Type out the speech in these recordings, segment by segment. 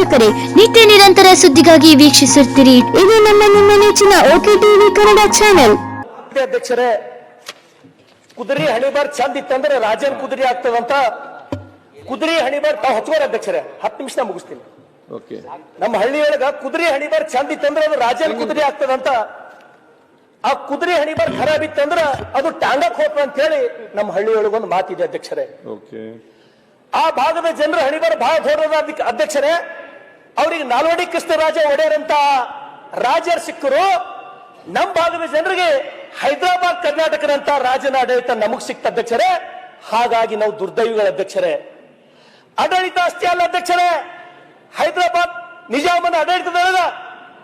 ವೀಕ್ಷಕರೇ ನಿತ್ಯ ನಿರಂತರ ಸುದ್ದಿಗಾಗಿ ವೀಕ್ಷಿಸುತ್ತೀರಿ ಇದು ನಮ್ಮ ನಿಮ್ಮ ನೆಚ್ಚಿನ ಓಕೆ ಟಿವಿ ಕನ್ನಡ ಚಾನೆಲ್. ಅಧ್ಯಕ್ಷರೇ ಕುದುರೆ ಹಣಿಬಾರ್ ಚಂದ ಇತ್ತಂದ್ರೆ ರಾಜನ್ ಕುದುರೆ ಆಗ್ತದಂತ ಕುದುರೆ ಹಣಿಬಾರ್ ತಾವು ಹಚ್ಕೋರ ಅಧ್ಯಕ್ಷರೇ ಹತ್ತು ನಿಮಿಷ ಮುಗಿಸ್ತೀನಿ. ಓಕೆ. ನಮ್ಮ ಹಳ್ಳಿಯೊಳಗ ಕುದುರೆ ಹಣಿಬಾರ್ ಚಂದ ಇತ್ತಂದ್ರೆ ಅದು ರಾಜನ್ ಕುದುರೆ ಆಗ್ತದಂತ ಆ ಕುದುರೆ ಹಣಿಬಾರ್ ಖರಾಬ್ ಇತ್ತಂದ್ರ ಅದು ಟಾಂಗಕ್ ಹೋಗ್ತ ಅಂತ ಹೇಳಿ ನಮ್ಮ ಹಳ್ಳಿಯೊಳಗ ಒಂದು ಮಾತಿದೆ ಅಧ್ಯಕ್ಷರೇ. ಓಕೆ. ಆ ಭಾಗದ ಜನರ ಹಣಿಬಾರ್ ಬಹಳ ದೊಡ್ಡದ ಅಧ್ಯಕ್ಷರೇ ಅವ್ರಿಗೆ ನಾಲ್ವಡಿ ಕೃಷ್ಣರಾಜ ಒಡೆಯರ್ ಅಂತ ರಾಜರು ಸಿಕ್ಕರು. ನಮ್ಮ ಭಾಗದ ಜನರಿಗೆ ಹೈದರಾಬಾದ್ ಕರ್ನಾಟಕದಂತ ರಾಜನ ಆಡಳಿತ ನಮಗ್ ಸಿಕ್ತ ಅಧ್ಯಕ್ಷರೇ. ಹಾಗಾಗಿ ನಾವು ದುರ್ದೈವಿಗಳ ಅಧ್ಯಕ್ಷರೇ. ಆಡಳಿತ ಅಷ್ಟೇ ಅಲ್ಲ ಅಧ್ಯಕ್ಷರೇ. ಹೈದರಾಬಾದ್ ನಿಜಾಮನ ಆಡಳಿತದೊಳಗ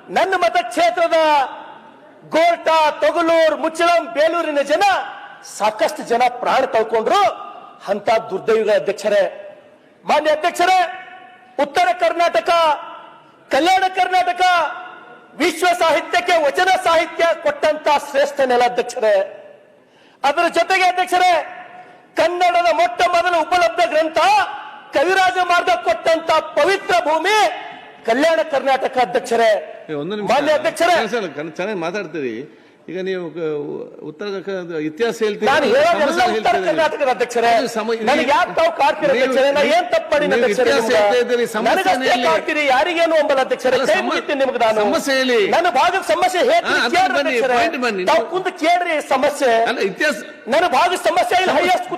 ನನ್ನ ಮತಕ್ಷೇತ್ರದ ಗೋರ್ಟಾ, ತೊಗಲೂರ್, ಮುಚ್ಚಳಂ, ಬೇಲೂರಿನ ಜನ ಸಾಕಷ್ಟು ಜನ ಪ್ರಾಣ ಕಳ್ಕೊಂಡ್ರು ಅಂತ ದುರ್ದೈವಿಗಳ ಅಧ್ಯಕ್ಷರೇ. ಮಾನ್ಯ ಅಧ್ಯಕ್ಷರೇ ಉತ್ತರ ಕರ್ನಾಟಕ ಕಲ್ಯಾಣ ಕರ್ನಾಟಕ ವಿಶ್ವ ಸಾಹಿತ್ಯಕ್ಕೆ ವಚನ ಸಾಹಿತ್ಯ ಕೊಟ್ಟಂತ ಶ್ರೇಷ್ಠ ನೆಲ ಅಧ್ಯಕ್ಷರೇ ಅದರ ಜೊತೆಗೆ ಅಧ್ಯಕ್ಷರೇ ಕನ್ನಡದ ಮೊಟ್ಟ ಮೊದಲ ಉಪಲಬ್ಧ ಗ್ರಂಥ ಕವಿರಾಜ ಮಾರ್ಗ ಕೊಟ್ಟಂತ ಪವಿತ್ರ ಭೂಮಿ ಕಲ್ಯಾಣ ಕರ್ನಾಟಕ ಅಧ್ಯಕ್ಷರೇ. ಮಾನ್ಯ ಅಧ್ಯಕ್ಷರೇ. ಚೆನ್ನಾಗಿ ಮಾತಾಡ್ತೀರಿ. ಈಗ ನೀವು ಉತ್ತರ ಇತಿಹಾಸ ಹೇಳೋದೆಲ್ಲ ಸಮಸ್ಯೆ ಹೇಳಿ. ನನ್ನ ಭಾಗದ ಸಮಸ್ಯೆ ಅದು ಕೇಳ್ರಿ ಸಮಸ್ಯೆ. ಇತಿಹಾಸ ನನ್ನ ಭಾಗದ ಸಮಸ್ಯೆ ಇಲ್ಲಿ ಹೈಯೆಸ್ಟ್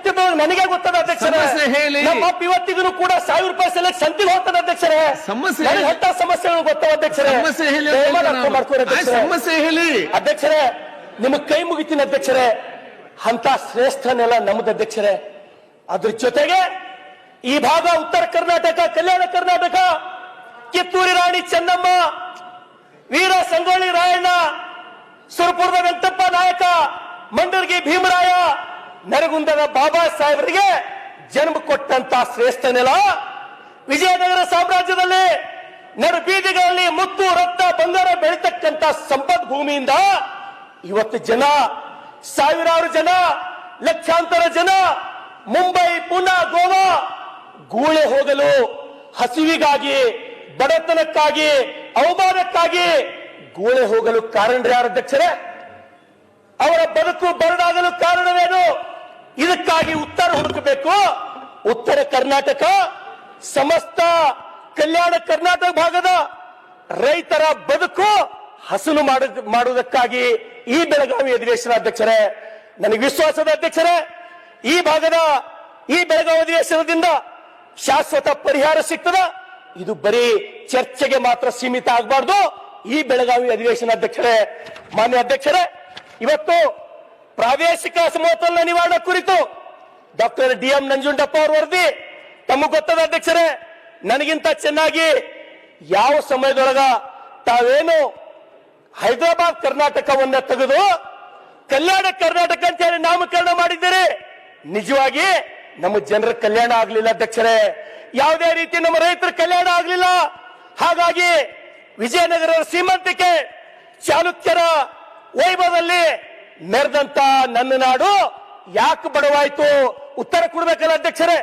ನನಗೆ ಗೊತ್ತದ ಅಧ್ಯಕ್ಷರೇ. ಹೇಳಿ. ಇವತ್ತಿಗೂ ಕೂಡ ಸಾವಿರ ರೂಪಾಯಿ ಸಲಕ್ಕೆ ಸಂತಿಗೆ ಹೋಗ್ತದೆ ಅಧ್ಯಕ್ಷರೇ. ಸಮಸ್ಯೆ ಸಮಸ್ಯೆಗಳು ಗೊತ್ತವ ಅಧ್ಯಕ್ಷರೇ? ಸಮಸ್ಯೆ ಹೇಳಿ. ಸಮಸ್ಯೆ ಹೇಳಿ. ಅಧ್ಯಕ್ಷರೇ ನಿಮಗ್ ಕೈ ಮುಗಿತೀನಿ ಅಧ್ಯಕ್ಷರೇ. ಅಂತ ಶ್ರೇಷ್ಠ ನೆಲ ನಮ್ಮದು ಅಧ್ಯಕ್ಷರೇ. ಅದ್ರ ಜೊತೆಗೆ ಈ ಭಾಗ ಉತ್ತರ ಕರ್ನಾಟಕ, ಕಲ್ಯಾಣ ಕರ್ನಾಟಕ, ಕಿತ್ತೂರಿ ರಾಣಿ ಚೆನ್ನಮ್ಮ, ವೀರ ಸಂಗೊಳ್ಳಿ ರಾಯಣ್ಣ, ಸುರಪುರದ ವೆಂಕಟಪ್ಪ ನಾಯಕ, ಮಂಡರ್ಗಿ ಭೀಮರಾಯ, ನರಗುಂದದ ಬಾಬಾ ಸಾಹೇಬರಿಗೆ ಜನ್ಮ ಕೊಟ್ಟಂತ ಶ್ರೇಷ್ಠ ನೆಲ ವಿಜಯನಗರ ಸಾಮ್ರಾಜ್ಯದಲ್ಲಿ ನಡು ಬೀದಿಗಳಲ್ಲಿ ಮುತ್ತು, ರಕ್ತ, ಬಂಗಾರ ಬೆಳೀತಕ್ಕಂತ ಸಂಪದ್ ಭೂಮಿಯಿಂದ ಇವತ್ತು ಜನ, ಸಾವಿರಾರು ಜನ, ಲಕ್ಷಾಂತರ ಜನ, ಮುಂಬೈ, ಪುನಾ, ಗೋವಾ, ಗೂಳೆ ಹೋಗಲು ಹಸಿವಿಗಾಗಿ, ಬಡತನಕ್ಕಾಗಿ, ಅವಮಾನಕ್ಕಾಗಿ ಗೂಳೆ ಹೋಗಲು ಕಾರಣ ಯಾರು ಅಧ್ಯಕ್ಷರೇ? ಅವರ ಬದುಕು ಬರಡಾಗಲು ಕಾರಣವೇನು? ಇದಕ್ಕಾಗಿ ಉತ್ತರ ಹುಡುಕಬೇಕು. ಉತ್ತರ ಕರ್ನಾಟಕ, ಸಮಸ್ತ ಕಲ್ಯಾಣ ಕರ್ನಾಟಕ ಭಾಗದ ರೈತರ ಬದುಕು ಹಸನು ಮಾಡು, ಮಾಡುವುದಕ್ಕಾಗಿ ಈ ಬೆಳಗಾವಿ ಅಧಿವೇಶನ ಅಧ್ಯಕ್ಷರೇ, ನನಗೆ ವಿಶ್ವಾಸದ ಅಧ್ಯಕ್ಷರೇ, ಈ ಭಾಗದ ಈ ಬೆಳಗಾವಿ ಅಧಿವೇಶನದಿಂದ ಶಾಶ್ವತ ಪರಿಹಾರ ಸಿಗ್ತದ. ಇದು ಬರೀ ಚರ್ಚೆಗೆ ಮಾತ್ರ ಸೀಮಿತ ಆಗಬಾರ್ದು. ಈ ಬೆಳಗಾವಿ ಅಧಿವೇಶನ ಅಧ್ಯಕ್ಷರೇ, ಮಾನ್ಯ ಅಧ್ಯಕ್ಷರೇ, ಇವತ್ತು ಪ್ರಾದೇಶಿಕ ಅಸಮತೋಲನ ನಿವಾರಣೆ ಕುರಿತು ಡಾಕ್ಟರ್ ಡಿ ಎಂ ನಂಜುಂಡಪ್ಪ ಅವರು ವರದಿ, ತಮಗೆ ಗೊತ್ತದ ಅಧ್ಯಕ್ಷರೇ, ನನಗಿಂತ ಚೆನ್ನಾಗಿ ಯಾವ ಸಮಯದೊಳಗ ತಾವೇನು ಹೈದರಾಬಾದ್ ಕರ್ನಾಟಕವನ್ನ ತೆಗೆದು ಕಲ್ಯಾಣ ಕರ್ನಾಟಕ ಅಂತ ಹೇಳಿ ನಾಮಕರಣ ಮಾಡಿದ್ದೀರಿ. ನಿಜವಾಗಿ ನಮ್ಮ ಜನರ ಕಲ್ಯಾಣ ಆಗ್ಲಿಲ್ಲ ಅಧ್ಯಕ್ಷರೇ. ಯಾವುದೇ ರೀತಿ ನಮ್ಮ ರೈತರ ಕಲ್ಯಾಣ ಆಗ್ಲಿಲ್ಲ. ಹಾಗಾಗಿ ವಿಜಯನಗರ ಸೀಮಂತಿಕೆ ಚಾಲುಕ್ಯರ ವೈಭವದಲ್ಲಿ ಮೆರೆದಂತ ನನ್ನ ನಾಡು ಯಾಕೆ ಬಡವಾಯ್ತು? ಉತ್ತರ ಕೊಡ್ಬೇಕಲ್ಲ ಅಧ್ಯಕ್ಷರೇ.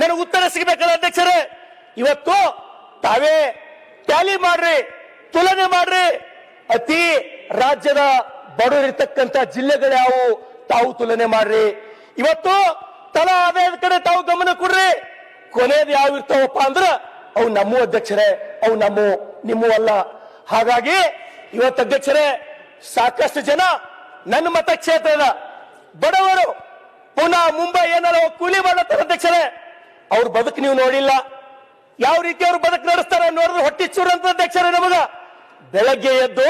ನನಗೆ ಉತ್ತರ ಸಿಗಬೇಕಲ್ಲ ಅಧ್ಯಕ್ಷರೇ. ಇವತ್ತು ತಾವೇ ಟ್ಯಾಲಿ ಮಾಡ್ರಿ, ತುಲನೆ ಮಾಡ್ರಿ ಅತಿ ರಾಜ್ಯದ ಬಡವರಿರ್ತಕ್ಕಂತ ಜಿಲ್ಲೆಗಳು ಯಾವುವು ತಾವು ತುಲನೆ ಮಾಡ್ರಿ. ಇವತ್ತು ತಲಾ ಆದಾಯದ ಕಡೆ ತಾವು ಗಮನ ಕೊಡ್ರಿ. ಕೊನೆಯದು ಯಾವ ಇರ್ತಾವಪ್ಪ ಅಂದ್ರ ಅವು ನಮ್ಮ ಅಧ್ಯಕ್ಷರೇ, ಅವು ನಮ್ಮ, ನಿಮ್ಮ ಅಲ್ಲ. ಹಾಗಾಗಿ ಇವತ್ತು ಅಧ್ಯಕ್ಷರೇ, ಸಾಕಷ್ಟು ಜನ ನನ್ನ ಮತಕ್ಷೇತ್ರದ ಬಡವರು ಪುನಃ ಮುಂಬೈ ಏನಾರ ಕೂಲಿ ಮಾಡತ್ತಾರ ಅಧ್ಯಕ್ಷರೇ. ಅವ್ರ ಬದುಕು ನೀವು ನೋಡಿಲ್ಲ. ಯಾವ ರೀತಿ ಅವ್ರು ಬದುಕು ನಡೆಸ್ತಾರೆ ನೋಡಿದ್ರೆ ಹೊಟ್ಟಿ ಚೂರು ಅಂತ ಅಧ್ಯಕ್ಷರೇ ನಮಗ. ಬೆಳಗ್ಗೆ ಎದ್ದು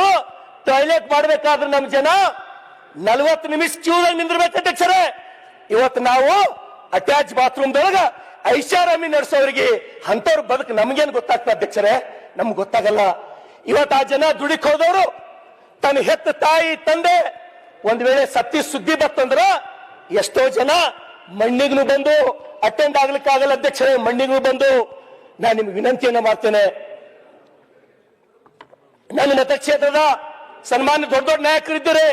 ಟಾಯ್ಲೆಟ್ ಮಾಡಬೇಕಾದ್ರೆ ನಮ್ ಜನ ನಲ್ವತ್ತು ನಿಮಿಷ ಕ್ಯೂದಾಗ ನಿಂದಿರ್ಬೇಕು ಅಧ್ಯಕ್ಷರೇ. ಇವತ್ತು ನಾವು ಅಟ್ಯಾಚ್ ಬಾತ್ರೂಮ್ದೊಳಗ ಐಷಾರಾಮಿ ನಡೆಸೋರಿಗೆ ಅಂತವ್ರ ಬದುಕು ನಮ್ಗೇನು ಗೊತ್ತಾಗ್ತದೆ ಅಧ್ಯಕ್ಷರೇ? ನಮ್ಗೆ ಗೊತ್ತಾಗಲ್ಲ. ಇವತ್ತು ಆ ಜನ ದುಡಿಕ್ ಹೋದವರು, ತನ್ನ ಹೆತ್ತ ತಾಯಿ, ತಂದೆ, ಒಂದ್ ವೇಳೆ ಸತ್ತಿ ಸುದ್ದಿ ಬತ್ತಂದ್ರ ಎಷ್ಟೋ ಜನ ಮಣ್ಣಿಗೂ ಬಂದು ಅಟೆಂಡ್ ಆಗ್ಲಿಕ್ಕಾಗಲ್ಲ ಅಧ್ಯಕ್ಷರೇ ಮಣ್ಣಿಗೂ ಬಂದು. ನಾನು ನಿಮ್ಗೆ ವಿನಂತಿಯನ್ನ ಮಾಡ್ತೇನೆ. ನನ್ನ ಮತಕ್ಷೇತ್ರದ ಸನ್ಮಾನ್ಯ ದೊಡ್ಡ ದೊಡ್ಡ ನಾಯಕರಿದ್ದರೆ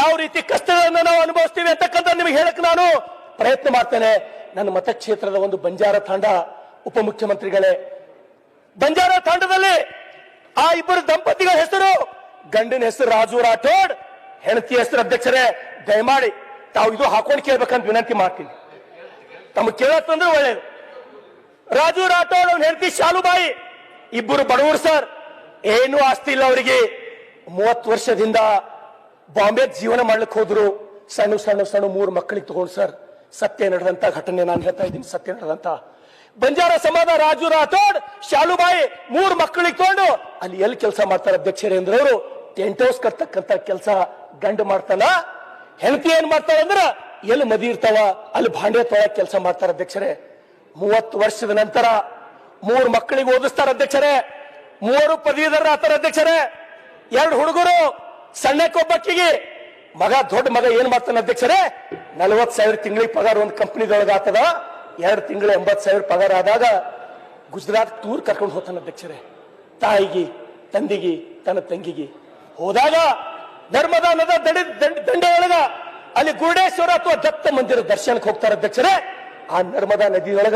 ಯಾವ ರೀತಿ ಕಷ್ಟಗಳನ್ನು ನಾವು ಅನುಭವಿಸ್ತೀವಿ ಅಂತಕ್ಕಂಥ ನಿಮಗೆ ಹೇಳಕ್ ನಾನು ಪ್ರಯತ್ನ ಮಾಡ್ತೇನೆ. ನನ್ನ ಮತಕ್ಷೇತ್ರದ ಒಂದು ಬಂಜಾರ ತಾಂಡ ಉಪಮುಖ್ಯಮಂತ್ರಿಗಳೇ. ಬಂಜಾರ ತಾಂಡದಲ್ಲಿ ಆ ಇಬ್ಬರು ದಂಪತಿಗಳ ಹೆಸರು ಗಂಡಿನ ಹೆಸರು ರಾಜು ರಾಠೋಡ್ ಹೆಂಡತಿ ಹೆಸರು ಅಧ್ಯಕ್ಷರೇ, ದಯಮಾಡಿ ತಾವು ಇದು ಹಾಕೊಂಡು ಕೇಳ್ಬೇಕಂತ ವಿನಂತಿ ಮಾಡ್ತೀನಿ. ತಮಗೆ ಕೇಳತ್ತಂದ್ರೆ ಒಳ್ಳೇದು. ರಾಜು ರಾಠೋಡ್ ಅವ್ನ ಹೆಂಡತಿ ಶಾಲುಬಾಯಿ, ಇಬ್ಬರು ಬಡವರು ಸರ್. ಏನು ಆಸ್ತಿ ಇಲ್ಲ ಅವರಿಗೆ. ಮೂವತ್ತು ವರ್ಷದಿಂದ ಬಾಂಬೆ ಜೀವನ ಮಾಡ್ಲಿಕ್ಕೆ ಹೋದ್ರು. ಸಣ್ಣ ಸಣ್ಣ ಸಣ್ಣ ಮೂರು ಮಕ್ಕಳಿಗೆ ತಗೊಂಡು ಸರ್, ಸತ್ಯ ನಡೆದಂತ ಘಟನೆ ನಾನು ಹೇಳ್ತಾ ಇದ್ದೀನಿ, ಸತ್ಯ ನಡೆದಂತ. ಬಂಜಾರ ಸಮಾಜ ರಾಜು ರಾಥೋಡ್, ಶಾಲುಬಾಯಿ ಮೂರು ಮಕ್ಕಳಿಗೆ ತಗೊಂಡು ಅಲ್ಲಿ ಎಲ್ಲಿ ಕೆಲಸ ಮಾಡ್ತಾರೆ ಅಧ್ಯಕ್ಷರೇ ಅಂದ್ರೆ ಅವರು? ಟೆಂಟ್ ಹೌಸ್ ಕಟ್ತಕ್ಕಂತ ಕೆಲಸ ಗಂಡು ಮಾಡ್ತಾನ. ಹೆಂಡತಿ ಏನ್ ಮಾಡ್ತಾರ ಅಂದ್ರ ಎಲ್ಲಿ ಮದಿ ಇರ್ತಾವ, ಅಲ್ಲಿ ಭಾಂಡೆ ತೊಳಕ್ ಕೆಲಸ ಮಾಡ್ತಾರ ಅಧ್ಯಕ್ಷರೇ. ಮೂವತ್ತು ವರ್ಷದ ನಂತರ ಮೂರು ಮಕ್ಕಳಿಗೆ ಓದಿಸ್ತಾರ ಅಧ್ಯಕ್ಷರೇ. ಮೂವರು ಪದವೀಧರ ಆತರ ಅಧ್ಯಕ್ಷರೇ. ಎರಡು ಹುಡುಗರು ಸಣ್ಣಕ್ಕೊಬ್ಬಕ್ಕಿಗೆ ಮಗ, ದೊಡ್ಡ ಮಗ ಏನ್ ಮಾಡ್ತಾನೆ ಅಧ್ಯಕ್ಷರೇ? ನಲವತ್ ಸಾವಿರ ತಿಂಗಳಿಗೆ ಪಗಾರ ಒಂದು ಕಂಪ್ನಿದೊಳಗ ಆತದ ಎರಡು ತಿಂಗಳು ಎಂಬತ್ ಸಾವಿರ ಪಗಾರ ಆದಾಗ ಗುಜರಾತ್ ಟೂರ್ ಕರ್ಕೊಂಡು ಹೋಗ್ತಾನೆ ಅಧ್ಯಕ್ಷರೇ. ತಾಯಿಗೆ, ತಂದಿಗೆ, ತನ್ನ ತಂಗಿಗೆ. ಹೋದಾಗ ನರ್ಮದಾ ನದ ದಂಡ, ದಂಡ- ದಂಡೆ ಒಳಗ ಅಲ್ಲಿ ಗುರುಡೇಶ್ವರ ಅಥವಾ ದತ್ತ ಮಂದಿರ ದರ್ಶನಕ್ಕೆ ಹೋಗ್ತಾರೆ ಅಧ್ಯಕ್ಷರೇ. ಆ ನರ್ಮದಾ ನದಿಯೊಳಗ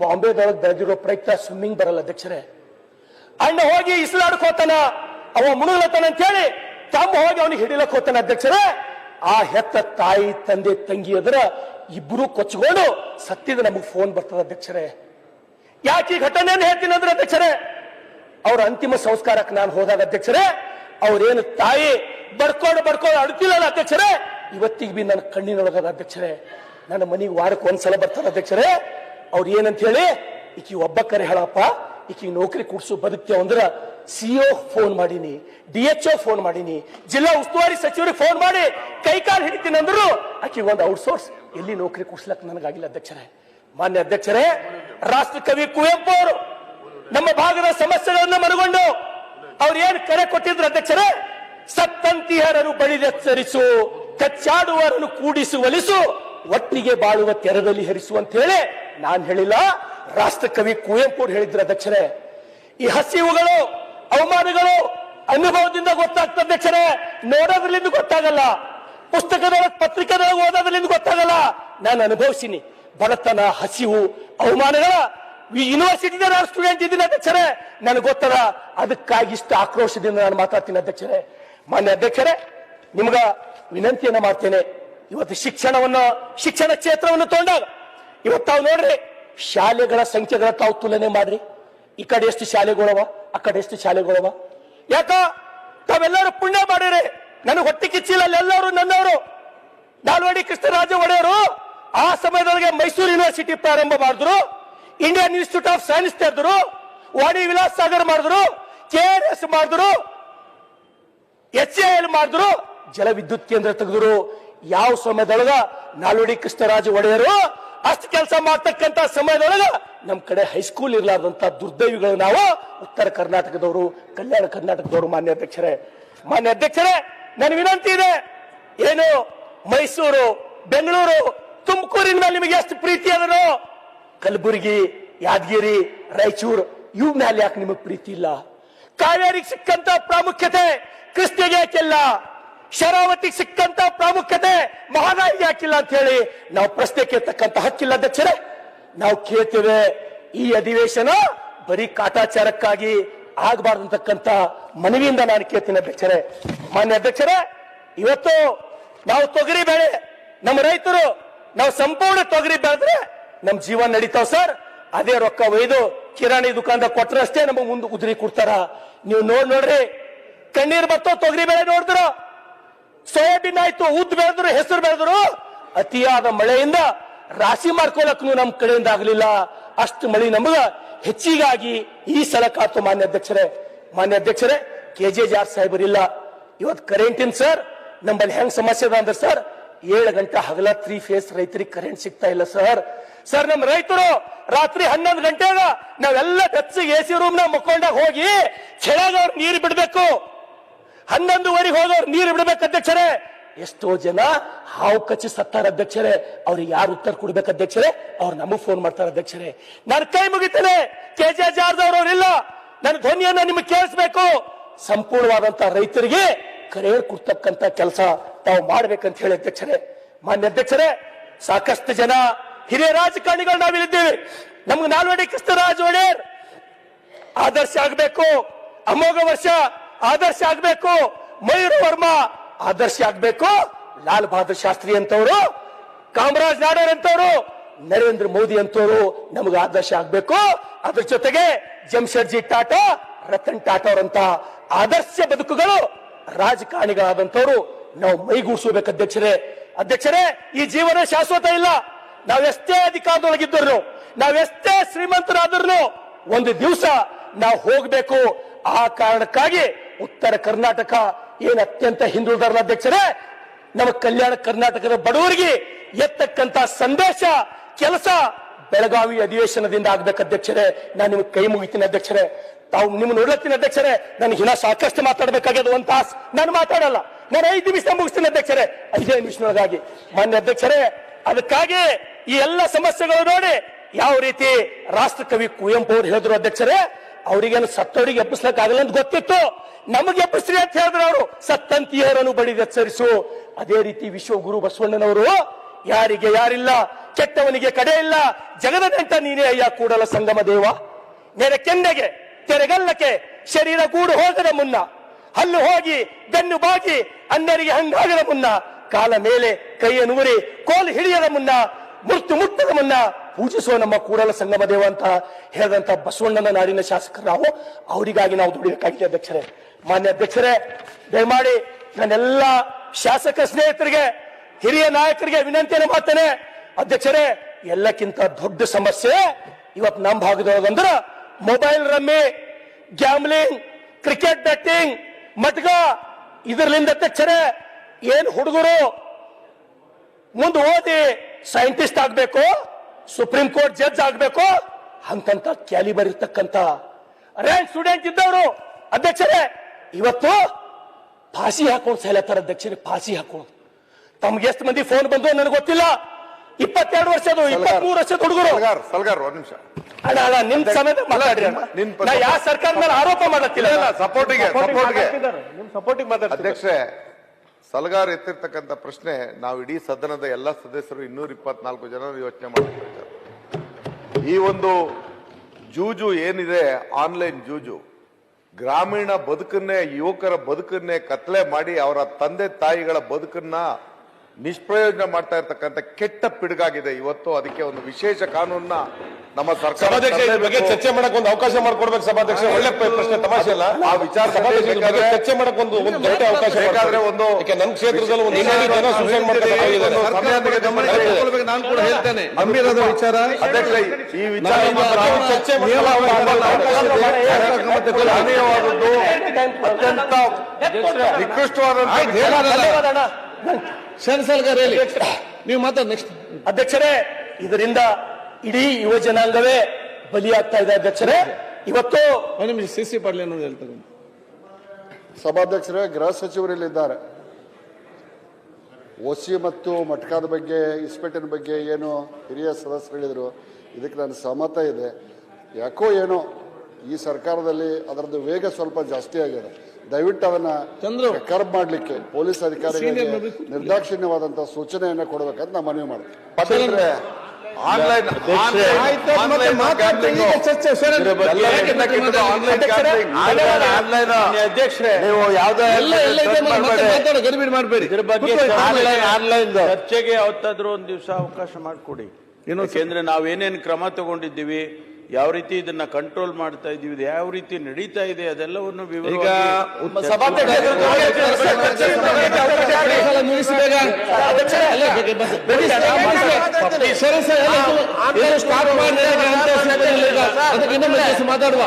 ಬಾಂಬೆದೊಳಗೆ ಬೆಳೆದಿರೋ ಪ್ರಯುಕ್ತ ಸ್ವಿಮ್ಮಿಂಗ್ ಬರಲ್ಲ ಅಧ್ಯಕ್ಷರೇ. ಅಣ್ಣ ಹೋಗಿ ಇಸ್ಲಾಡಕ್ ಅವ ಮುಳುಗ್ಲತ್ತಾನ ಅಂತ ಹೇಳಿ ತಮ್ಮ ಹೋಗಿ ಅವನಿಗೆ ಹಿಡಿಲಕ್ ಅಧ್ಯಕ್ಷರೇ. ಆ ಹೆತ್ತ ತಾಯಿ, ತಂದೆ, ತಂಗಿ ಎದುರ ಇಬ್ರು ಕೊಚ್ಕೊಂಡು ಸತ್ತಿದ ನಮಗ್ ಫೋನ್ ಬರ್ತದ ಅಧ್ಯಕ್ಷರೇ. ಯಾಕೆ ಈ ಘಟನೆಯನ್ನು ಹೇಳ್ತೀನಿ ಅಂದ್ರೆ ಅಧ್ಯಕ್ಷರೇ, ಅವ್ರ ಅಂತಿಮ ಸಂಸ್ಕಾರಕ್ಕೆ ನಾನು ಹೋದಾಗ ಅಧ್ಯಕ್ಷರೇ, ಅವ್ರೇನು ತಾಯಿ ಬಡ್ಕೊಂಡು ಬಡ್ಕೊಂಡು ಅಡ್ತಿಲ್ಲಲ್ಲ ಅಧ್ಯಕ್ಷರೇ, ಇವತ್ತಿಗೆ ಬಿ ನನ್ನ ಕಣ್ಣಿನೊಳಗದ ಅಧ್ಯಕ್ಷರೇ. ನನ್ನ ಮನೆಗೆ ವಾರಕ್ಕೆ ಒಂದ್ಸಲ ಬರ್ತದ ಅಧ್ಯಕ್ಷರೇ. ಅವ್ರು ಏನಂತ ಹೇಳಿ, ಈಕಿ ಒಬ್ಬ ಕರೆ ಹೇಳಪ್ಪ ಈಕಿ ನೌಕರಿ ಕೊಡಿಸು, ಬದುಕ್ತೇವೆ ಅಂದ್ರೆ ಸಿ ಒ ಫೋನ್ ಮಾಡೀನಿ, ಡಿ ಎಚ್ ಫೋನ್ ಮಾಡೀನಿ, ಜಿಲ್ಲಾ ಉಸ್ತುವಾರಿ ಸಚಿವರಿಗೆ ಫೋನ್ ಮಾಡಿ ಕೈ ಕಾಲು ಹಿಡಿತೀನಿ ಅಂದ್ರು ಆಕಿ ಒಂದು ಔಟ್ಸೋರ್ಸ್ ಎಲ್ಲಿ ನೌಕರಿ ಕೊಡ್ಸ್ಲಕ್ ನನಗಾಗಿಲ್ಲ ಅಧ್ಯಕ್ಷರೇ. ಮಾನ್ಯ ಅಧ್ಯಕ್ಷರೇ, ರಾಷ್ಟ್ರ ಕವಿ ಕುವೆಂಪು ಅವರು ನಮ್ಮ ಭಾಗದ ಸಮಸ್ಯೆಗಳನ್ನು ಮನಗೊಂಡು ಅವ್ರು ಏನು ಕರೆ ಕೊಟ್ಟಿದ್ರು ಅಧ್ಯಕ್ಷರೇ, ಸತ್ತಂತಿಹರರು ಬಳಿದೆಚ್ಚರಿಸು ಕಚ್ಚಾಡುವರನ್ನು ಕೂಡಿಸು, ಒಲಿಸು. ಒಟ್ಟಿಗೆ ಬಾಳುವ ತೆರದಲ್ಲಿ ಹರಿಸು ಅಂತ ಹೇಳಿ ನಾನು ಹೇಳಿಲ್ಲ. ರಾಷ್ಟ್ರಕವಿ ಕುವೆಂಪು ಹೇಳಿದ್ರ ಹೇಳಿದ್ರು ಅಧ್ಯಕ್ಷರೇ. ಈ ಹಸಿವುಗಳು, ಅವಮಾನಗಳು ಅನುಭವದಿಂದ ಗೊತ್ತಾಗ್ತದೆ ಅಧ್ಯಕ್ಷರೇ. ನೋಡೋದ್ರಲ್ಲಿಂದ ಗೊತ್ತಾಗಲ್ಲ. ಪುಸ್ತಕದೊಳಗೆ, ಪತ್ರಿಕೆದೊಳಗೆ ಓದೋದ್ರಲ್ಲಿಂದ ಗೊತ್ತಾಗಲ್ಲ. ನಾನು ಅನುಭವಿಸಿನಿ ಬಡತನ, ಹಸಿವು, ಅವಮಾನಗಳ ಯೂನಿವರ್ಸಿಟಿ ನಾನು ಸ್ಟೂಡೆಂಟ್ ಇದ್ದೀನಿ ಅಧ್ಯಕ್ಷರೇ. ನನಗೆ ಗೊತ್ತದ. ಅದಕ್ಕಾಗಿ ಇಷ್ಟು ಆಕ್ರೋಶದಿಂದ ನಾನು ಮಾತಾಡ್ತೀನಿ ಅಧ್ಯಕ್ಷರೇ. ಮಾನ್ಯ ಅಧ್ಯಕ್ಷರೇ, ನಿಮ್ಗ ವಿನಂತಿಯನ್ನ ಮಾಡ್ತೇನೆ. ಇವತ್ತು ಶಿಕ್ಷಣವನ್ನು, ಶಿಕ್ಷಣ ಕ್ಷೇತ್ರವನ್ನು ತಗೊಂಡಾಗ, ಇವತ್ತು ತಾವು ನೋಡ್ರಿ, ಶಾಲೆಗಳ ಸಂಖ್ಯೆಗಳ ತಾವು ತುಲನೆ ಮಾಡ್ರಿ. ಈ ಕಡೆ ಎಷ್ಟು ಶಾಲೆಗಳವ, ಆ ಕಡೆ ಎಷ್ಟು ಶಾಲೆಗಳವ. ಯಾಕ? ತಾವೆಲ್ಲರೂ ಪುಣ್ಯ ಮಾಡಿರಿ. ನನಗೆ ಹೊಟ್ಟೆ ಕಿಚ್ಚಿಲ್ಲ ಎಲ್ಲರೂ ನನ್ನವರು. ನಾಲ್ವಡಿ ಕೃಷ್ಣರಾಜ ಒಡೆಯರು ಆ ಸಮಯದೊಳಗೆ ಮೈಸೂರು ಯೂನಿವರ್ಸಿಟಿ ಪ್ರಾರಂಭ ಮಾಡಿದ್ರು. ಇಂಡಿಯನ್ ಇನ್ಸ್ಟಿಟ್ಯೂಟ್ ಆಫ್ ಸೈನ್ಸ್ ತೆರೆದ್ರು. ವಾಣಿ ವಿಲಾಸ್ ಸಾಗರ್ ಮಾಡಿದ್ರು. ಕೆ ಆರ್ ಎಸ್ ಮಾಡಿದ್ರು. ಎಚ್ ಎಲ್ ಮಾಡಿದ್ರು. ಜಲ ವಿದ್ಯುತ್ ಕೇಂದ್ರ ತೆಗೆದ್ರು. ಯಾವ ಸಮಯದೊಳಗ ನಾಲ್ವಡಿ ಕೃಷ್ಣರಾಜ ಒಡೆಯರು ಅಷ್ಟು ಕೆಲಸ ಮಾಡ್ತಕ್ಕಂತ ಸಮಯದೊಳಗ ನಮ್ಮ ಕಡೆ ಹೈಸ್ಕೂಲ್ ಇರ್ಲಾರ್ದಂತ ದುರ್ದೈವಿಗಳು ನಾವು ಉತ್ತರ ಕರ್ನಾಟಕದವರು, ಕಲ್ಯಾಣ ಕರ್ನಾಟಕದವರು ಮಾನ್ಯ ಅಧ್ಯಕ್ಷರೇ. ಮಾನ್ಯ ಅಧ್ಯಕ್ಷರೇ ನನ್ನ ವಿನಂತಿ ಇದೆ. ಏನು? ಮೈಸೂರು, ಬೆಂಗಳೂರು, ತುಮಕೂರಿನ ಮೇಲೆ ನಿಮಗೆ ಎಷ್ಟು ಪ್ರೀತಿ ಅದನ್ನು ಕಲಬುರಗಿ, ಯಾದಗಿರಿ, ರಾಯಚೂರು ಇವ್ ಮೇಲೆ ಯಾಕೆ ನಿಮಗೆ ಪ್ರೀತಿ ಇಲ್ಲ? ಕಾವೇರಿಗೆ ಸಿಕ್ಕಂತ ಪ್ರಾಮುಖ್ಯತೆ ಕೃಷ್ಣಗೆ ಯಾಕಿಲ್ಲ? ಶರಾವತಿಗೆ ಸಿಕ್ಕಂತ ಪ್ರಾಮುಖ್ಯತೆ ಮಹಾನಾಯಿಗೆ ಹಾಕಿಲ್ಲ ಅಂತ ಹೇಳಿ ನಾವು ಪ್ರಶ್ನೆ ಕೇಳ್ತಕ್ಕಂತ ಹಕ್ಕಿಲ್ಲ ಅಧ್ಯಕ್ಷರೇ. ನಾವು ಕೇಳ್ತೇವೆ ಈ ಅಧಿವೇಶನ ಬರೀ ಕಾಟಾಚಾರಕ್ಕಾಗಿ ಆಗಬಾರ್ದಂತಕ್ಕಂತ ಮನವಿಯಿಂದ ನಾನು ಕೇಳ್ತೀನಿ ಅಧ್ಯಕ್ಷರೇ. ಮಾನ್ಯ ಅಧ್ಯಕ್ಷರೇ, ಇವತ್ತು ನಾವು ತೊಗರಿ ಬೆಳೆ, ನಮ್ಮ ರೈತರು ನಾವು ಸಂಪೂರ್ಣ ತೊಗರಿ ಬೆಳೆದ್ರೆ ನಮ್ ಜೀವನ ನಡೀತಾವ್ ಸರ್. ಅದೇ ರೊಕ್ಕ ಒಯ್ದು ಕಿರಾಣಿ ದುಕಾನ್ದಾಗ ಕೊಟ್ರಷ್ಟೇ ನಮಗೆ ಮುಂದೆ ಉದುರಿ ಕೊಡ್ತಾರ. ನೀವು ನೋಡ್ ನೋಡ್ರಿ, ಕಣ್ಣೀರ್ ಬರ್ತೋ ತೊಗರಿ ಬೆಳೆ ನೋಡಿದ್ರ ಸೋಯಾಬೀನ್ ಆಯ್ತು, ಉದ್ದ ಬೆಳೆದ್ರು, ಹೆಸರು ಬೆಳೆದ್ರು, ಅತಿಯಾದ ಮಳೆಯಿಂದ ರಾಶಿ ಮಾಡ್ಕೊಳಕ್ನು ನಮ್ ಕಡೆಯಿಂದ ಆಗ್ಲಿಲ್ಲ. ಅಷ್ಟು ಮಳೆ ನಮಗ ಹೆಚ್ಚಿಗಾಗಿ ಈ ಸಲ ಕಾತು ಮಾನ್ಯ ಅಧ್ಯಕ್ಷರೇ. ಮಾನ್ಯ ಅಧ್ಯಕ್ಷರೇ ಕೆ ಜೆ ಜಾರ್ ಸಾಹೇಬರಿಲ್ಲ ಇವತ್ತು ಕರೆಂಟಿನ್ ಸರ್ ನಮ್ಮಲ್ಲಿ ಹೆಂಗ್ ಸಮಸ್ಯೆ ಅದ ಅಂದ್ರೆ ಸರ್ ಏಳು ಗಂಟೆ ಹಗಲ ತ್ರೀ ಫೇಸ್ ರೈತರಿಗೆ ಕರೆಂಟ್ ಸಿಗ್ತಾ ಇಲ್ಲ ಸರ್ ಸರ್ ನಮ್ಮ ರೈತರು ರಾತ್ರಿ ಹನ್ನೊಂದು ಗಂಟೆಗ ನಾವೆಲ್ಲ ಬೆಚ್ಚಗೆ ಎ ಸಿ ರೂಮ್ನ ಮುಕ್ಕೊಂಡಾಗ ಹೋಗಿ ಕೆಳಗ ಅವ್ರು ನೀರು ಬಿಡ್ಬೇಕು. ಹನ್ನೊಂದುವರೆಗೆ ಹೋದವ್ರು ನೀರು ಬಿಡ್ಬೇಕು ಅಧ್ಯಕ್ಷರೇ. ಎಷ್ಟೋ ಜನ ಹಾವು ಕಚ್ಚಿ ಸತ್ತಾರ ಅಧ್ಯಕ್ಷರೇ. ಅವ್ರಿಗೆ ಯಾರು ಉತ್ತರ ಕೊಡ್ಬೇಕು ಅಧ್ಯಕ್ಷರೇ? ಅವ್ರು ನಮಗ್ ಫೋನ್ ಮಾಡ್ತಾರೆ ಅಧ್ಯಕ್ಷರೇ. ನಾನು ಕೈ ಮುಗಿತೇನೆ. ಕೆ ಜೆ ಜಾರ್ದವ್ರು ಇಲ್ಲ. ನನ್ನ ಧ್ವನಿಯನ್ನ ನಿಮಗೆ ಕೇಳಿಸ್ಬೇಕು. ಸಂಪೂರ್ಣವಾದಂತ ರೈತರಿಗೆ ಕರೆ ಕೊಡ್ತಕ್ಕಂತ ಕೆಲಸ ತಾವು ಮಾಡ್ಬೇಕಂತ ಹೇಳಿ ಅಧ್ಯಕ್ಷರೇ. ಮಾನ್ಯ ಅಧ್ಯಕ್ಷರೇ, ಸಾಕಷ್ಟು ಜನ ಹಿರಿಯ ರಾಜಕಾರಣಿಗಳು ನಾವಿಲ್ಲಿದ್ದೇವೆ. ನಮ್ಗೆ ನಾಲ್ವಡಿ ಕೃಷ್ಣರಾಜ್ ಒಡೆಯರ್ ಆದರ್ಶ ಆಗ್ಬೇಕು. ಅಮೋಘ ವರ್ಷ ಆದರ್ಶ ಆಗ್ಬೇಕು, ಮಯೂರ್ ವರ್ಮ ಆದರ್ಶ ಆಗ್ಬೇಕು, ಲಾಲ್ ಬಹದ್ದೂರ್ ಶಾಸ್ತ್ರಿ ಅಂತವರು, ಕಾಮರಾಜ್ ನಾಡೋರ್ ಅಂತವರು, ನರೇಂದ್ರ ಮೋದಿ ಅಂತವರು ನಮಗೆ ಆದರ್ಶ ಆಗ್ಬೇಕು. ಅದ್ರ ಜೊತೆಗೆ ಜಮ್ಶೆಡ್ಜಿ ಟಾಟಾ, ರತನ್ ಟಾಟಾ ಅವರಂತ ಆದರ್ಶ ಬದುಕುಗಳು ರಾಜಕಾರಣಿಗಳಾದಂತವರು ನಾವು ಮೈಗೂಡಿಸಬೇಕು ಅಧ್ಯಕ್ಷರೇ. ಅಧ್ಯಕ್ಷರೇ, ಈ ಜೀವನ ಶಾಶ್ವತ ಇಲ್ಲ. ನಾವೆಷ್ಟೇ ಅಧಿಕಾರದೊಳಗಿದ್ದರು ನಾವೆಷ್ಟೇ ಶ್ರೀಮಂತರಾದ್ರು ಒಂದು ದಿವಸ ನಾವು ಹೋಗ್ಬೇಕು. ಆ ಕಾರಣಕ್ಕಾಗಿ ಉತ್ತರ ಕರ್ನಾಟಕ ಏನ್ ಅತ್ಯಂತ ಹಿಂದುಳಿದಾರಲ್ಲ ಅಧ್ಯಕ್ಷರೇ, ನಮ್ಮ ಕಲ್ಯಾಣ ಕರ್ನಾಟಕದ ಬಡವರಿಗೆ ಎತ್ತಕ್ಕಂತ ಸಂದೇಶ, ಕೆಲಸ ಬೆಳಗಾವಿ ಅಧಿವೇಶನದಿಂದ ಆಗ್ಬೇಕು ಅಧ್ಯಕ್ಷರೇ. ನಾನು ನಿಮ್ಗೆ ಕೈ ಮುಗಿತೀನಿ ಅಧ್ಯಕ್ಷರೇ. ತಾವು ನಿಮ್ ನೋಡ್ಲತ್ತೀನಿ ಅಧ್ಯಕ್ಷರೇ. ನನಗೆ ಹಿನ ಸಾಕಷ್ಟು ಮಾತಾಡಬೇಕಾಗ್ಯದ ಒಂದ್ ತಾಸ್. ನಾನು ಮಾತಾಡಲ್ಲ. ನಾನು ಐದು ನಿಮಿಷ ಮುಗಿಸ್ತೀನಿ ಅಧ್ಯಕ್ಷರೇ. ಐದೇ ನಿಮಿಷದೊಳಗಾಗಿ. ಮಾನ್ಯ ಅಧ್ಯಕ್ಷರೇ, ಅದಕ್ಕಾಗಿ ಈ ಎಲ್ಲ ಸಮಸ್ಯೆಗಳು ನೋಡಿ ಯಾವ ರೀತಿ ರಾಷ್ಟ್ರಕವಿ ಕುವೆಂಪು ಅವರು ಹೇಳಿದ್ರು ಅಧ್ಯಕ್ಷರೇ, ಅವರಿಗೇನು ಸತ್ತವರಿಗೆ ಎಬ್ಬಿಸ್ಲಕ್ ಆಗಲ್ಲ ಅಂತ ಗೊತ್ತಿತ್ತು. ನಮಗೆ ಎಬ್ಬಿಸ್ರಿ ಅಂತ ಹೇಳಿದ್ರು ಅವರು ಸತ್ತಂತಿಯರನ್ನು ಬಳಿ ಎಚ್ಚರಿಸು. ಅದೇ ರೀತಿ ವಿಶ್ವಗುರು ಬಸವಣ್ಣನವರು, ಯಾರಿಗೆ ಯಾರಿಲ್ಲ, ಕೆಟ್ಟವನಿಗೆ ಕಡೆ ಇಲ್ಲ ಜಗದ ನೀನೇ ಅಯ್ಯ ಕೂಡಲ ಸಂಗಮ ದೇವ. ನೆರೆ ಕೆನ್ನೆಗೆ, ತೆರೆಗಲ್ಲಕ್ಕೆ ಶರೀರ ಗೂಡು ಹೋಗದ ಮುನ್ನ, ಹಲ್ಲು ಹೋಗಿ, ಬೆನ್ನು ಬಾಗಿ, ಅನ್ನರಿಗೆ ಹಂಗಾಗದ ಮುನ್ನ, ಕಾಲ ಮೇಲೆ ಕೈಯನ್ನು ಉರಿ, ಕೋಲು ಹಿಡಿಯದ ಮುನ್ನ ಮೃತ್ಯು ಮುಟ್ಟದ ಮುನ್ನ ಪೂಜಿಸೋ ನಮ್ಮ ಕೂಡಲ ಸಂಗಮ ದೇವ ಅಂತ ಹೇಳಿದಂತ ಬಸವಣ್ಣನ ನಾಡಿನ ಶಾಸಕರು ನಾವು, ಅವರಿಗಾಗಿ ನಾವು ದುಡಿಬೇಕಾಗಿದೆ ಅಧ್ಯಕ್ಷರೇ. ಮಾನ್ಯ ಅಧ್ಯಕ್ಷರೇ, ದಯಮಾಡಿ ನನ್ನೆಲ್ಲ ಶಾಸಕ ಸ್ನೇಹಿತರಿಗೆ, ಹಿರಿಯ ನಾಯಕರಿಗೆ ವಿನಂತಿಯನ್ನು ಮಾಡ್ತೇನೆ. ಅಧ್ಯಕ್ಷರೇ, ಎಲ್ಲಕ್ಕಿಂತ ದೊಡ್ಡ ಸಮಸ್ಯೆ ಇವತ್ತು ನಮ್ಮ ಭಾಗದೊಳಗಂದ್ರ mobile rummy gambling cricket betting ಮಟ್ಗ ಇದರ್ಲಿಂದ ಅಧ್ಯಕ್ಷರೇ, ಏನ್ ಹುಡುಗರು ಮುಂದೆ ಓದಿ ಸೈಂಟಿಸ್ಟ್ ಆಗ್ಬೇಕು, ಸುಪ್ರೀಂ ಕೋರ್ಟ್ ಜಡ್ಜ್ ಆಗ್ಬೇಕು ಅಂತಂತ ಕ್ಯಾಲಿಬರ್ ಇರ್ತಕ್ಕಂತ ರ್ಯಾಂಕ್ ಸ್ಟೂಡೆಂಟ್ ಇದ್ದವರು, ಅಧ್ಯಕ್ಷರೇ ಇವತ್ತು ಫಾಸಿ ಹಾಕೊಂಡು ಸೈಲತ್ತಾರ ದಕ್ಷಿಣ ಫಾಸಿ ಹಾಕೊಂಡು ತಮ್ಗೆ ಎಷ್ಟು ಮಂದಿ ಫೋನ್ ಬಂದು ನನಗೆ ಗೊತ್ತಿಲ್ಲ. ಇಪ್ಪತ್ತೆರಡು ವರ್ಷದ ಇಪ್ಪತ್ಮೂರು ವರ್ಷದ ಹುಡುಗರು. ಸಲ್ಗಾರ್ ಸಲ್ಗಾರ್ ಒಂದ್ ನಿಮಿಷ. ಅಣ್ಣ ಅಣ್ಣ ನಿಮ್ ಸಮೇತ ಮಾತಾಡ್ರಿ ಅಣ್ಣ. ನಿನ್ ನಾ ಯಾವ ಸರ್ಕಾರ ಮೇಲೆ ಆರೋಪ ಮಾಡತ್ತಿಲ್ಲ. ಇಲ್ಲ, ಸಪೋರ್ಟಿಗೆ ಸಪೋರ್ಟ್ಗೆ ನಿಮ್ ಸಪೋರ್ಟಿಗೆ ಮಾತಾಡ್ತೀನಿ ಅಧ್ಯಕ್ಷೆ ಸಲ್ಗಾರ್ ಎತ್ತಿರ್ತಕ್ಕಂಥ ಪ್ರಶ್ನೆ ನಾವು ಇಡೀ ಸದನದ ಎಲ್ಲ ಸದಸ್ಯರು ಇನ್ನೂರ ಇಪ್ಪತ್ನಾಲ್ಕು ಜನ ಯೋಚನೆ ಮಾಡಬೇಕಾಗ್ತದೆ ಈ ಒಂದು ಜೂಜು ಏನಿದೆ ಆನ್ಲೈನ್ ಜೂಜು ಗ್ರಾಮೀಣ ಬದುಕನ್ನೇ ಯುವಕರ ಬದುಕನ್ನೇ ಕತ್ಲೆ ಮಾಡಿ ಅವರ ತಂದೆ ತಾಯಿಗಳ ಬದುಕನ್ನ ನಿಷ್ಪ್ರಯೋಜನ ಮಾಡ್ತಾ ಇರ್ತಕ್ಕಂಥ ಕೆಟ್ಟ ಪಿಡುಗಾಗಿದೆ ಇವತ್ತು. ಅದಕ್ಕೆ ಒಂದು ವಿಶೇಷ ಕಾನೂನನ್ನ ನಮ್ಮ ಸರ್ಕಾರ ಬಗ್ಗೆ ಚರ್ಚೆ ಮಾಡಕ್ ಒಂದು ಅವಕಾಶ ಮಾಡ್ಕೊಡ್ಬೇಕು ಸಭಾಧ್ಯಕ್ಷ. ಒಳ್ಳೆ ಪ್ರಶ್ನೆ ತಮಾಷೆ ಅಲ್ಲ. ಆ ವಿಚಾರ ಚರ್ಚೆ ಮಾಡಕ್ ಒಂದು ಒಂದು ದೊಡ್ಡ ಅವಕಾಶ ಬೇಕಾದ್ರೆ. ಒಂದು- ನನ್ನ ಕ್ಷೇತ್ರದಲ್ಲಿ ಒಂದು ಜನ ಸೂಸೈಡ್ ನಾನು ಕೂಡ ಹೇಳ್ತೇನೆ. ಗಂಭೀರದ ವಿಚಾರ ಅಧ್ಯಕ್ಷ ಈ ವಿಚಾರ ಚರ್ಚೆ ಮಾಡಿ- ನೀವು ಮಾತ್ರ ನೆಕ್ಸ್ಟ್ ಅಧ್ಯಕ್ಷರೇ ಇದರಿಂದ ಇಡೀ ಯುವ ಜನಾಂಗವೇ ಬಲಿಯಾಗ್ತಾ ಇದೆ ಅಧ್ಯಕ್ಷರೇ. ಇವತ್ತು ನಿಮಿಷ ಸಿ ಸಿ ಪಾಟೀಲ್ ಅನ್ನೋದು ಹೇಳ್ತಾರೆ. ಸಭಾಧ್ಯಕ್ಷರೇ ಗೃಹ ಸಚಿವರಲ್ಲಿದ್ದಾರೆ. ಓಸಿ ಮತ್ತು ಮಟ್ಕಾದ ಬಗ್ಗೆ ಇಸ್ಪೇಟಿನ ಬಗ್ಗೆ ಏನು ಹಿರಿಯ ಸದಸ್ಯರು ಹೇಳಿದರು ಇದಕ್ಕೆ ನಾನು ಸಹಮತ ಇದೆ. ಯಾಕೋ ಏನೋ ಈ ಸರ್ಕಾರದಲ್ಲಿ ಅದರದ್ದು ವೇಗ ಸ್ವಲ್ಪ ಜಾಸ್ತಿ ಆಗಿದೆ. ದಯವಿಟ್ಟು ಅದನ್ನ ಚಂದ್ರು. ಕರ್ಬ್ ಮಾಡಲಿಕ್ಕೆ ಪೊಲೀಸ್ ಅಧಿಕಾರಿಗಳಿಗೆ. ನಿರ್ದಾಕ್ಷಿಣ್ಯವಾದಂತಹ ಸೂಚನೆಯನ್ನು ಕೊಡಬೇಕಂತ ನಾನು ಮನವಿ ಮಾಡ್ತೀನಿ ನೀವು ಎಲ್ಲ ಮಾಡಬೇಡಿ. ಗಡಿಬಿಡಿ ಆನ್ಲೈನ್ ಚರ್ಚೆಗೆ ಯಾವತ್ತಾದ್ರೂ ಒಂದು ದಿವಸ ಅವಕಾಶ ಮಾಡಿಕೊಡಿ. ಯಾಕೆಂದ್ರೆ ನಾವೇನೇನು ಕ್ರಮ ತಗೊಂಡಿದ್ದೀವಿ ಯಾವ ರೀತಿ ಇದನ್ನ ಕಂಟ್ರೋಲ್ ಮಾಡ್ತಾ ಇದೀವಿ ಇದು ಯಾವ ರೀತಿ ನಡೀತಾ ಇದೆ ಅದೆಲ್ಲವನ್ನು ಈಗ ಮಾತಾಡುವ.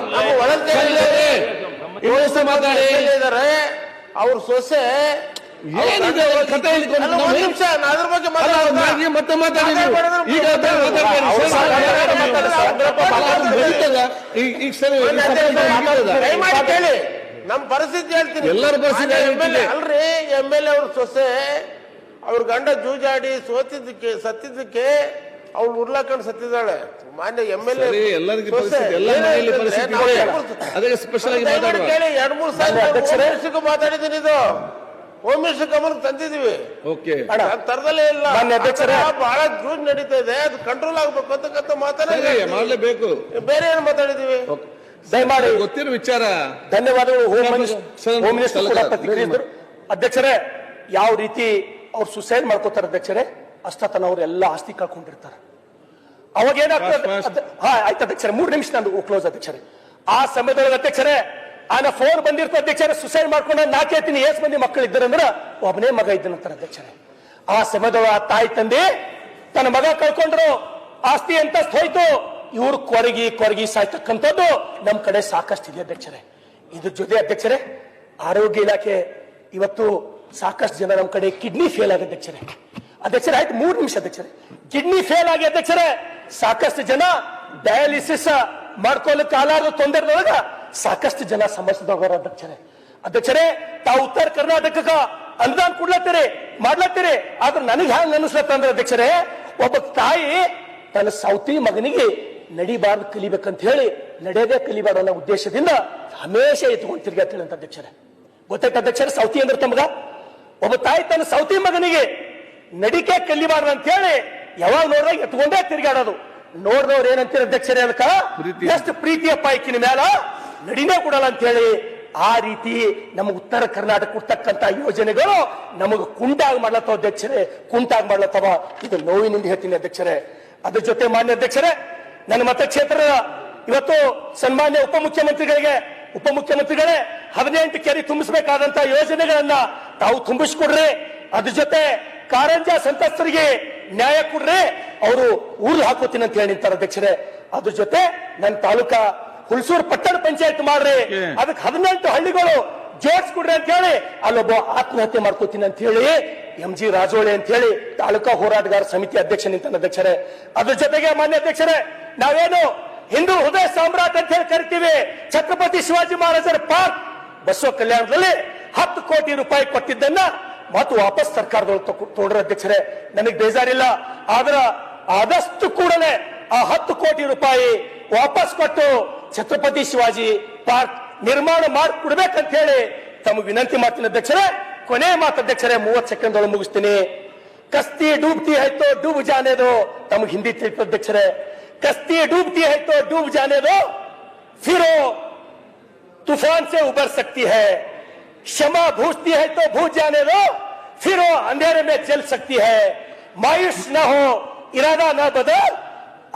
ಮಾತಾಡಿ. ಅವ್ರ ಸೊಸೆ ಏನಿದೆ ಅವ್ರ ಕಥೆ ಹೇಳ್ಕೊಂಡು ಅಲ್ಲ, ನಾವು ಒಂದ್ ನಿಮಿಷ ನಾ ಅದ್ರ ಬಗ್ಗೆ? ಮತ್ತೆ ಮಾತಾಡಿ ಈಗ ಮಾತಾಡಿ. ಈಗ ಸರಿ ನಮ್ ಪರಿಸ್ಥಿತಿ ಹೇಳ್ತೀನಿ. ಎಲ್ಲರ ಪರಿಸ್ಥಿತಿ. ಅಲ್ರಿ ಎಂ ಎಲ್ ಎ ಅವ್ರ ಸೊಸೆ ಅವ್ರ ಗಂಡ ಜೂಜಾಡಿ ಸೋತಿದ್ದಕ್ಕೆ ಸತ್ತಿದ್ದಕ್ಕೆ ಅವ್ಳು ಉರ್ಲಾಕೊಂಡು ಸತ್ತಿದ್ದಾಳೆ. ಮಾನ್ಯ ಎಂ ಎಲ್ ಇದೆ. ಅದಕ್ಕೆ ಸ್ಪೆಷಲ್ ಆಗಿ ಮಾತಾಡುವ. ಕೇಳಿ ಎರಡ್ ಮೂರು ಸಾವಿರ ಮಾತಾಡಿದ್ದೀನಿ ಇದು. ಹೋಮ್ ಮಿನಿಸ್ಟರ್ ಗಮನಕ್ಕೆ ತಂದಿದೀವಿ ಓಕೆ ನಾನ್ ತರದಲ್ಲೇ ಇಲ್ಲ. ಬಹಳ ಜೂಜ್ ನಡೀತಾ ಇದೆ. ಅದು ಕಂಟ್ರೋಲ್ ಆಗ್ಬೇಕು ಅಂತಕ್ಕಂಥ ಮಾತಾಡಬೇಕು ಮಾಡಲೇಬೇಕು. ಬೇರೆ ಏನು ಮಾತಾಡಿದೀವಿ ದಯಮಾಡಿ ಗೊತ್ತಿರೋ ವಿಚಾರ. ಧನ್ಯವಾದಗಳು ಹೋಮ್ ಮಿನಿಸ್ಟರ್ ಕೂಡ ಪ್ರತಿಕ್ರಿಯಿಸಿದ್ರು. ಅಧ್ಯಕ್ಷರೇ ಯಾವ ರೀತಿ ಅವ್ರು ಸುಸೈಡ್ ಮಾಡ್ಕೋತಾರೆ ಅಧ್ಯಕ್ಷರೇ ಅಷ್ಟತನ ಅವ್ರು ಎಲ್ಲ ಆಸ್ತಿ ಕಳ್ಕೊಂಡಿರ್ತಾರೆ. ಅವಾಗ ಏನಾಗ್ತದೆ ಹಾ ಆಯ್ತು ಅಧ್ಯಕ್ಷರೇ ಮೂರು ನಿಮಿಷ ನಾನು ಕ್ಲೋಸ್ ಅಧ್ಯಕ್ಷರೇ. ಆ ಸಮಯದೊಳಗೆ ಅಧ್ಯಕ್ಷರೇ ಆನ ಫೋನ್ ಬಂದಿರ್ತ ಅಧ್ಯಕ್ಷರ ಸುಸೈಡ್ ಮಾಡ್ಕೊಂಡು ನಾ ಕೇಳ್ತೀನಿ ಏಸ್ ಮಂದಿ ಮಕ್ಕಳು ಇದ್ದಾರಂದ್ರ ಒಬ್ಬನೇ ಮಗ ಇದ್ದನಂತಾರೆ ಅಧ್ಯಕ್ಷರೇ. ಆ ಸಮಯದವ ಆ ತಾಯಿ ತಂದೆ ತನ್ನ ಮಗ ಕಳ್ಕೊಂಡ್ರು, ಆಸ್ತಿ ಅಂತ ಹೋಯ್ತು. ಇವ್ರು ಕೊರಗಿ ಕೊರಗಿ ಸಾಯ್ತಕ್ಕಂಥದ್ದು ನಮ್ಮ ಕಡೆ ಸಾಕಷ್ಟು ಇದೆ ಅಧ್ಯಕ್ಷರೇ. ಇದ್ರ ಜೊತೆ ಅಧ್ಯಕ್ಷರೇ, ಆರೋಗ್ಯ ಇಲಾಖೆ ಇವತ್ತು ಸಾಕಷ್ಟು ಜನ ನಮ್ಮ ಕಡೆ ಕಿಡ್ನಿ ಫೇಲ್ ಆಗಿದೆ ಅಧ್ಯಕ್ಷರೇ. ಅಧ್ಯಕ್ಷರೇ, ಆಯ್ತು, ಮೂರು ನಿಮಿಷ ಅಧ್ಯಕ್ಷರೇ. ಕಿಡ್ನಿ ಫೇಲ್ ಆಗಿ ಅಧ್ಯಕ್ಷರೇ, ಸಾಕಷ್ಟು ಜನ ಡಯಾಲಿಸಿಸ್ ಮಾಡ್ಕೊಳ್ಳಿಕ್ಕೆ ಆಲಾರದ ತೊಂದರೆದೊಳಗ ಸಾಕಷ್ಟು ಜನ ಸಮಸ್ಯೆದವ್ರ ಅಧ್ಯಕ್ಷರೇ. ಅಧ್ಯಕ್ಷರೇ ತಾವು ಉತ್ತರ ಕರ್ನಾಟಕಕ್ಕ ಅನುದಾನ ಕೊಡ್ಲತ್ತೀರಿ ಮಾಡ್ಲತ್ತೀರಿ. ಆದ್ರೆ ನನಗೆ ಹ್ಯಾಂಗ ಅನಿಸ್ಲತ್ತಂದ್ರೆ ಅಧ್ಯಕ್ಷರೇ ಒಬ್ಬ ತಾಯಿ ತನ್ನ ಸೌತಿ ಮಗನಿಗೆ ನಡಿಬಾರ್ದು ಕಲಿಬೇಕಂತ ಹೇಳಿ ನಡೆಯದೆ ಕಲಿಬಾರ್ದು ಅನ್ನೋ ಉದ್ದೇಶದಿಂದ ಹಮೇಶ ಎತ್ಕೊಂಡು ತಿರ್ಗಾಡ್ತೀರಿ ಅಂತ ಅಧ್ಯಕ್ಷರೇ. ಗೊತ್ತಾಯ್ತು ಅಧ್ಯಕ್ಷರೇ ಸೌತಿ ಅಂದ್ರೆ ತಮಗ ಒಬ್ಬ ತಾಯಿ ತನ್ನ ಸೌತಿ ಮಗನಿಗೆ ನಡಿಕೆ ಕಲಿಬಾರ್ದು ಅಂತ ಹೇಳಿ ಯಾವಾಗ ನೋಡಿದಾಗ ಎತ್ಕೊಂಡೇ ತಿರ್ಗಾಡೋದು ನೋಡಿದವ್ರು ಏನಂತೀರ ಅಧ್ಯಕ್ಷರೇ ಅದಕ್ಕ? ಎಷ್ಟು ಪ್ರೀತಿಯಪ್ಪ ಇಕ್ಕಿನ ಮ್ಯಾಲ? ನಡಿನೇ ಕೊಡಲ್ಲ ಅಂತ ಹೇಳಿ ಆ ರೀತಿ ನಮ್ಮ ಉತ್ತರ ಕರ್ನಾಟಕ ಕೊಡ್ತಕ್ಕಂತ ಯೋಜನೆಗಳು ನಮಗೆ ಕುಂಟಾಗ ಮಾಡ್ಲತ್ತವ ಅಧ್ಯಕ್ಷರೇ, ಕುಂಟಾಗ್ ಮಾಡ್ಲತ್ತವ. ಇದು ನೋವಿನಿಂದ ಹೇಳ್ತೀನಿ ಅಧ್ಯಕ್ಷರೇ. ಅದ್ರ ಜೊತೆ ಮಾನ್ಯ ಅಧ್ಯಕ್ಷರೇ, ನನ್ನ ಮತಕ್ಷೇತ್ರ ಇವತ್ತು ಸನ್ಮಾನ್ಯ ಉಪಮುಖ್ಯಮಂತ್ರಿಗಳಿಗೆ, ಉಪಮುಖ್ಯಮಂತ್ರಿಗಳೇ ಹದಿನೆಂಟು ಕೆರೆ ತುಂಬಿಸಬೇಕಾದಂತ ಯೋಜನೆಗಳನ್ನ ತಾವು ತುಂಬಿಸ್ಕೊಡ್ರಿ. ಅದ್ರ ಜೊತೆ ಕಾರಂಜ ಸಂತ್ರಸ್ತರಿಗೆ ನ್ಯಾಯ ಕೊಡ್ರಿ. ಅವರು ಊರು ಹಾಕೋತೀನಿ ಅಂತ ಹೇಳಿ ನಿಂತಾರ ಅಧ್ಯಕ್ಷರೇ. ಅದ್ರ ಜೊತೆ ನನ್ನ ತಾಲೂಕಾ ಹುಲ್ಸೂರು ಪಟ್ಟಣ ಪಂಚಾಯತ್ ಮಾಡ್ರಿ. ಅದಕ್ಕೆ ಹದಿನೆಂಟು ಹಳ್ಳಿಗಳು ಜೋಡಿಸ್ಕೊಡ್ರಿ ಅಂತ ಹೇಳಿ ಅಲ್ಲೊಬ್ಬ ಆತ್ಮಹತ್ಯೆ ಮಾಡ್ಕೋತೀನಿ ಅಂತ ಹೇಳಿ ಎಂ ಜಿ ರಾಜೋಳಿ ಅಂತ ಹೇಳಿ ತಾಲೂಕಾ ಹೋರಾಟಗಾರ ಸಮಿತಿ ಅಧ್ಯಕ್ಷ ನಿಂತ ಅಧ್ಯಕ್ಷರೇ. ಅದ್ರ ಜೊತೆಗೆ ಮಾನ್ಯ ಅಧ್ಯಕ್ಷರೇ ನಾವೇನು ಹಿಂದೂ ಹೃದಯ ಸಾಮ್ರಾಟ್ ಅಂತ ಹೇಳಿ ಕರಿತೀವಿ. ಛತ್ರಪತಿ ಶಿವಾಜಿ ಮಹಾರಾಜರ ಪಾರ್ಕ್ ಬಸವ ಕಲ್ಯಾಣದಲ್ಲಿ ಹತ್ತು ಕೋಟಿ ರೂಪಾಯಿ ಕೊಟ್ಟಿದ್ದನ್ನ ಮತ್ತು ವಾಪಸ್ ಸರ್ಕಾರದೊಳಗೆ ತೋಡ್ರ ಅಧ್ಯಕ್ಷರೇ. ನನಗೆ ಬೇಜಾರಿಲ್ಲ. ಆದ್ರ ಆದಷ್ಟು ಕೂಡಲೇ ಆ ಹತ್ತು ಕೋಟಿ ರೂಪಾಯಿ ವಾಪಸ್ ಕೊಟ್ಟು ಛತ್ರಪತಿ ಶಿವಾಜಿ ಪಾರ್ಕ್ ನಿರ್ಮಾಣ ಮಾಡಿ ಕೊಡ್ಬೇಕಂತ ಹೇಳಿ ತಮಗೆ ವಿನಂತಿ ಮಾಡ್ತೀನಿ ಅಧ್ಯಕ್ಷರೇ ಕೊನೆ ಮಾತು ಅಧ್ಯಕ್ಷರೇ ಮೂವತ್ತು ಸೆಕೆಂಡ್ ಒಳಗೆ ಮುಗಿಸ್ತೀನಿ ಕಸ್ತಿ ಡೂಬ್ತಿ ಆಯ್ತು ಡೂಬ್ ಜಾನೇದು ತಮಗೆ ಹಿಂದಿ ತಿಳಿತು ಅಧ್ಯಕ್ಷರೇ ಕಸ್ತಿ डूबती है तो डूब जाने दो फिर वो तूफान से उबर सकती है क्षमा भूजती है तो भूज जाने दो फिर वो अंधेरे में जल सकती है मायूस न हो इरादा न बदल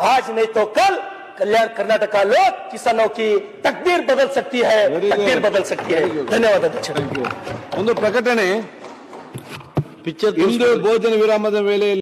आज नहीं तो कल कल्याण कर्नाटका लोग किसानों की तकदीर बदल सकती है Very good. तकदीर बदल सकती है Very good. धन्यवाद अध्यक्ष ಒಂದು ಪ್ರಕಟಣೆ ಇಂದು ಭೋಜನ ವಿರಾಮದ ವೇಳೆಯಲ್ಲಿ